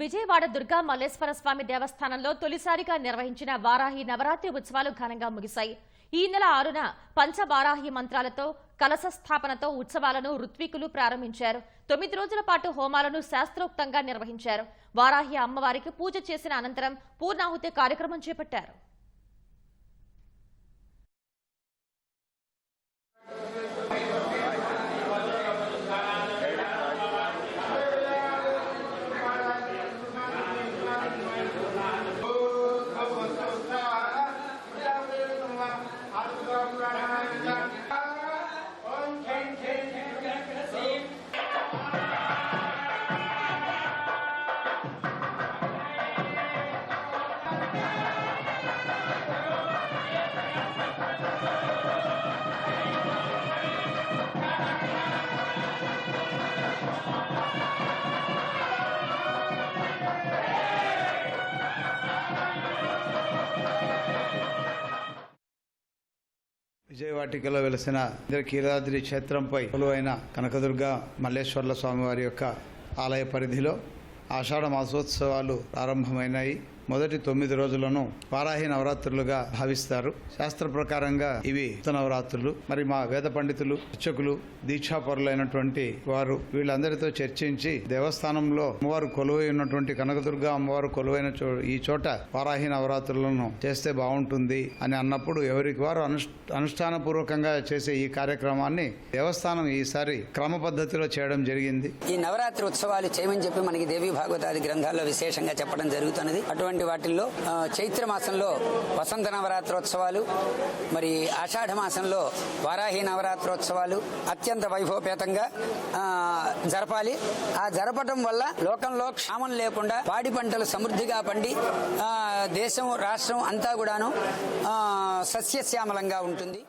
విజయవాడ దుర్గా మల్లేశ్వర స్వామి దేవస్థానంలో తొలిసారిగా నిర్వహించిన వారాహి నవరాత్రి ఉత్సవాలు ఘనంగా ముగిశాయి. ఈ నెల ఆరున పంచవారాహి మంత్రాలతో కలశ స్థాపనతో ఉత్సవాలను ఋత్వికులు ప్రారంభించారు. తొమ్మిది రోజుల పాటు హోమాలను శాస్త్రోక్తంగా నిర్వహించారు. వారాహి అమ్మవారికి పూజ చేసిన అనంతరం పూర్ణాహుతి కార్యక్రమం చేపట్టారు. విజయవాటికలో వెలిసిన కీలాద్రి క్షేత్రంపై కొలువైన కనకదుర్గ మల్లేశ్వర్ల స్వామివారి యొక్క ఆలయ పరిధిలో ఆషాఢ మాసోత్సవాలు ప్రారంభమైనాయి. మొదటి తొమ్మిది రోజులను వారాహి నవరాత్రులుగా భావిస్తారు. శాస్త్ర ప్రకారంగా ఇవి నవరాత్రులు. మరి మా వేద పండితులు అర్చకులు దీక్షాపరులైనటువంటి వారు వీళ్ళందరితో చర్చించి దేవస్థానంలో అమ్మవారు కొలువై ఉన్నటువంటి కనకదుర్గ అమ్మవారు కొలువైన చో ఈ చోట వారాహి నవరాత్రులను చేస్తే బాగుంటుంది అని అన్నప్పుడు ఎవరికి వారు అనుష్ఠాన పూర్వకంగా చేసే ఈ కార్యక్రమాన్ని దేవస్థానం ఈసారి క్రమ పద్ధతిలో చేయడం జరిగింది. ఈ నవరాత్రి ఉత్సవాలు చేయమని చెప్పి మనకి దేవి భాగవతాది గ్రంథాల్లో విశేషంగా చెప్పడం జరుగుతున్నది. అటువంటి వాటిల్లో చైత్ర మాసంలో వసంత నవరాత్రోత్సవాలు మరి ఆషాఢ మాసంలో వారాహి నవరాత్రోత్సవాలు అత్యంత వైభవపేతంగా జరపాలి. ఆ జరపటం వల్ల లోకంలో క్షామం లేకుండా పాడి పంటలు సమృద్ధిగా పండి దేశం రాష్ట్రం అంతా కూడాను సస్యశ్యామలంగా ఉంటుంది.